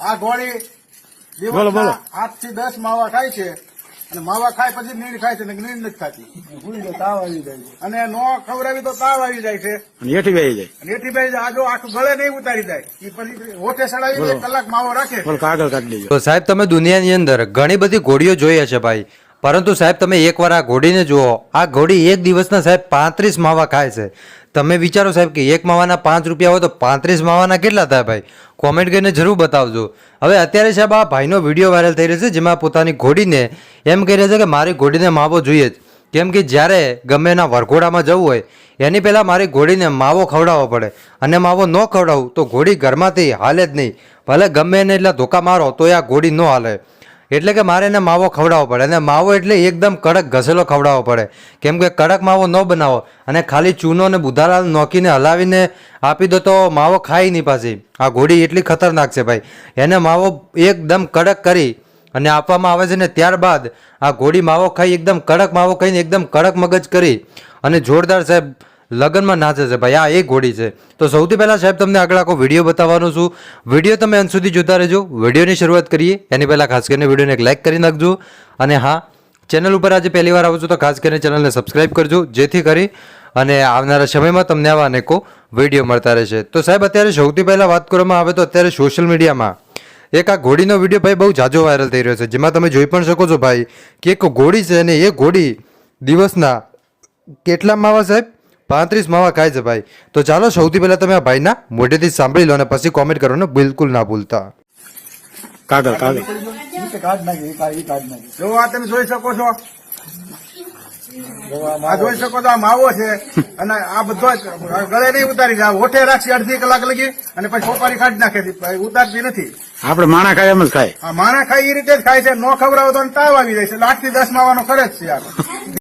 આ ઘોડી બોલો, બોલો. આઠથી દસ માવા ખાય છે અને માવા ખાય પછી નીણ ખાય છે ને નથી ખાતી. અને નો ખવડાવી તો તાવ આવી જાય છે. અને એઠી બેસી જાય. અને એથી ભાઈ આજો આખું ગળે નહીં ઉતારી જાય. એ પછી હોઠે સડાવી કલાક માવો રાખે. કાગળ કાઢી લેજો. તો સાહેબ તમે દુનિયાની અંદર ઘણી બધી ઘોડીઓ જોઈ હશે ભાઈ. પરંતુ સાહેબ, તમે એકવાર આ ઘોડીને જુઓ. આ ઘોડી એક દિવસના સાહેબ પાંત્રીસ માવા ખાય છે. તમે વિચારો સાહેબ કે એક માવાના પાંચ રૂપિયા હોય તો પાંત્રીસ માવાના કેટલા થાય ભાઈ? કોમેન્ટ કરીને જરૂર બતાવજો. હવે અત્યારે સાહેબ આ ભાઈનો વીડિયો વાયરલ થઈ રહ્યો છે, જેમાં પોતાની ઘોડીને એમ કહી રહ્યા છે કે મારી ઘોડીને માવો જોઈએ જ. કેમ કે જ્યારે ગમે એના વરઘોડામાં જવું હોય, એની પહેલાં મારી ઘોડીને માવો ખવડાવવો પડે. અને માવો ન ખવડાવું તો ઘોડી ઘરમાંથી હાલે જ નહીં. ભલે ગમે એને એટલા ધોકા મારો, તોય આ ઘોડી ન હાલે. એટલે કે મારે એને માવો ખવડાવવો પડે. અને માવો એટલે એકદમ કડક ઘસેલો ખવડાવવો પડે. કેમ કે કડક માવો ન બનાવો અને ખાલી ચૂનો અને બુધાલાલ નોખીને હલાવીને આપી દો તો માવો ખાઈ નહીં પાછી. આ ઘોડી એટલી ખતરનાક છે ભાઈ. એને માવો એકદમ કડક કરી અને આપવામાં આવે છે ને ત્યારબાદ આ ઘોડી માવો ખાઈ એકદમ કડક માવો ખાઈને એકદમ કડક મગજ કરી અને જોરદાર સાહેબ લગ્નમાં નાચે છે ભાઈ, આ એક ઘોડી છે. તો સૌથી પહેલાં સાહેબ, તમને આગળ આખો વીડિયો બતાવવાનો છું. વીડિયો તમે અંત સુધી જોતા રહેજો. વિડીયોની શરૂઆત કરીએ. એની પહેલાં ખાસ કરીને વિડીયોને એક લાઇક કરી નાખજો. અને હા, ચેનલ ઉપર આજે પહેલી વાર આવો છો તો ખાસ કરીને ચેનલને સબસ્ક્રાઈબ કરજો, જેથી કરી અને આવનારા સમયમાં તમને આવા અનેકો વીડિયો મળતા રહેશે. તો સાહેબ, અત્યારે સૌથી પહેલાં વાત કરવામાં આવે તો અત્યારે સોશિયલ મીડિયામાં એક આ ઘોડીનો વીડિયો ભાઈ બહુ જાજો વાયરલ થઈ રહ્યો છે. જેમાં તમે જોઈ પણ શકો છો ભાઈ, કે એક ઘોડી છે અને એ ઘોડી દિવસના કેટલા માવા સાહેબ? પાંત્રીસ માવા ખાય છે ભાઈ. તો ચાલો સૌથી પહેલા તમે આ ભાઈના મોઢેથી સાંભળી લો અને પછી કોમેન્ટ કરવાનું બિલકુલ ના ભૂલતા. કાગળ કાગળ. જો આ તમે જોઈ શકો છો. આ જોઈ શકો છો આ માવો છે. અને આ બધો જ ગળે નહીં ઉતારી જાય હોઠે અડધી કલાક લગી અને પછી સોપારી કાઢી નાખે ઉતારતી નથી. આપડે માણા ખાય એમ જ ખાય. આ માણા ખાય એ રીતે જ ખાય છે. નો ખવડાવો તો તાવ આવી જાય છે. આઠથી દસ માવાનો ખર્ચ છે આ